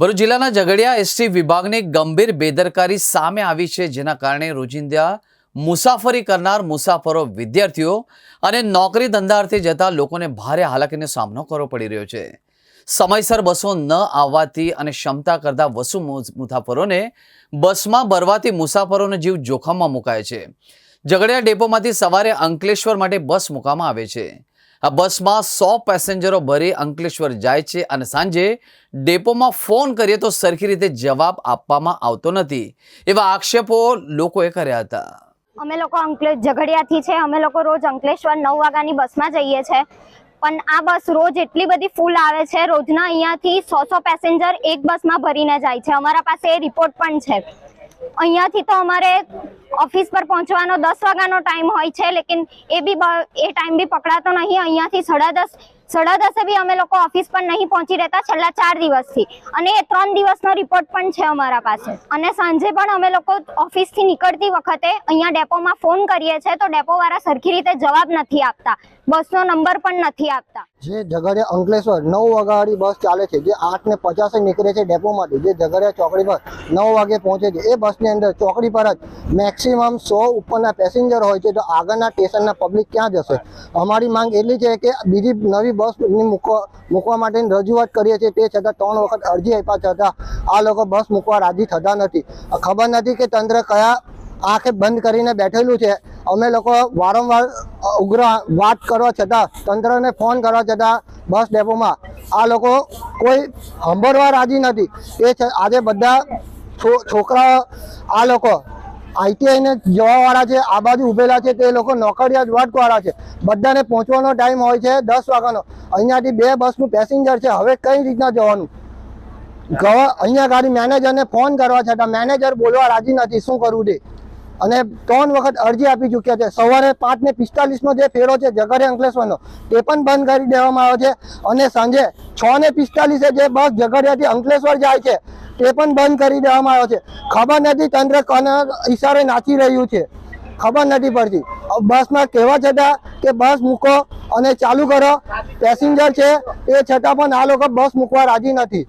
ભરૂચ જિલ્લાના ઝઘડિયા એસટી વિભાગની ગંભીર બેદરકારી સામે આવી છે, જેના કારણે રોજિંદા મુસાફરી કરનાર મુસાફરો, વિદ્યાર્થીઓ અને નોકરી ધંધાર્થે જતા લોકોને ભારે હાલાકીનો સામનો કરવો પડી રહ્યો છે. સમયસર બસો ન આવવાથી અને ક્ષમતા કરતાં વસુ મુસાફરોને બસમાં ભરવાથી મુસાફરોનો જીવ જોખમમાં મુકાય છે. ઝઘડિયા ડેપોમાંથી સવારે અંકલેશ્વર માટે બસ મૂકવામાં આવે છે. આ બસમાં સો પેસેન્જરો ભરી અંકલેશ્વર જાય છે અને સાંજે ડેપોમાં ફોન કરીએ તો સરખી રીતે જવાબ આપવામાં આવતો નથી. એવા આક્ષેપો લોકોએ કર્યા હતા. અમે લોકો અંકલેશ ઝઘડિયાથી છે, અમે લોકો રોજ અંકલેશ્વર નવ વાગ્યાની બસમાં જઈએ છે. પણ આ બસ રોજ એટલી બધી ફૂલ આવે છે, રોજના અહીંયાથી સો સો પેસેન્જર એક બસમાં ભરીને જાય છે. અમારા પાસે રિપોર્ટ પણ છે. અહીંયાથી તો અમારે ઓફિસ પર પહોંચવાનો દસ વાગ્યાનો ટાઈમ હોય છે, લેકિન એ બી એ ટાઈમ બી પકડાતો નહીં. અહીંયાથી સાડા દસ, સાડા દસે બી અમે લોકો ઓફિસ પર નહીં પહોંચી રહેતા છેલ્લા ચાર દિવસથી. અને એ ત્રણ દિવસનો રિપોર્ટ પણ છે અમારા પાસે. અને સાંજે પણ અમે લોકો ઓફિસથી નીકળતી વખતે અહીંયા ડેપોમાં ફોન કરીએ છીએ તો ડેપોવાળા સરખી રીતે જવાબ નથી આપતા. બસનો નંબર પણ નથી આપતા. જે ઝઘડિયા અંકલેશ્વર નવ વાગ્યાવાળી બસ ચાલે છે, જે આઠ ને પચાસે નીકળે છે ડેપોમાંથી જે ઝઘડિયા ચોકડી પર નવ વાગે પહોંચે છે. એ બસની અંદર ચોકડી પર જ મેક્સિમમ સો ઉપરના પેસેન્જર હોય છે, તો આગળના સ્ટેશનના પબ્લિક ક્યાં જશે? અમારી માંગ એટલી છે કે બીજી નવી બસ મૂકવા માટેની રજૂઆત કરીએ છીએ. તે છતાં ત્રણ વખત અરજી આપ્યા છતાં આ લોકો બસ મૂકવા રાજી થતા નથી. ખબર નથી કે તંત્ર કયા આંખે બંધ કરીને બેઠેલું છે. અમે લોકો વારંવાર ઉગ્ર વાત કરવા છતાં, તંત્રને ફોન કરવા છતાં, બસ ડેપોમાં. આ લોકો કોઈ સાંભળવા રાજી નથી. એ આજે બધા છોકરાઓ, આ લોકો આઈટીઆઈને જવાવાળા છે, આ બાજુ ઉભેલા છે, તે લોકો નોકરિયાત વર્ગવાળા છે. બધાને પહોંચવાનો ટાઈમ હોય છે દસ વાગ્યાનો. અહીંયાથી બે બસનું પેસેન્જર છે, હવે કઈ રીતના જવાનું? અહીંયા ગાડી મેનેજરને ફોન કરવા છતાં મેનેજર બોલવા રાજી નથી. શું કરવું તે? અને ત્રણ વખત અરજી આપી ચૂક્યા છે. સવારે પાંચ ને પિસ્તાલીસનો જે ફેરો છે, ઝઘડિયા અંકલેશ્વરનો, તે પણ બંધ કરી દેવામાં આવ્યો છે અને સાંજે છ ને પિસ્તાલીસે જે બસ ઝઘડિયાથી અંકલેશ્વર જાય છે, તે પણ બંધ કરી દેવામાં આવ્યો છે. ખબર નથી તંત્ર કોને ઈશારે નાચી રહ્યું છે. ખબર નથી પડતી. બસમાં કહેવા છતાં કે બસ મૂકો અને ચાલુ કરો. પેસેન્જર છે, એ છતાં પણ આ લોકો બસ મૂકવા રાજી નથી.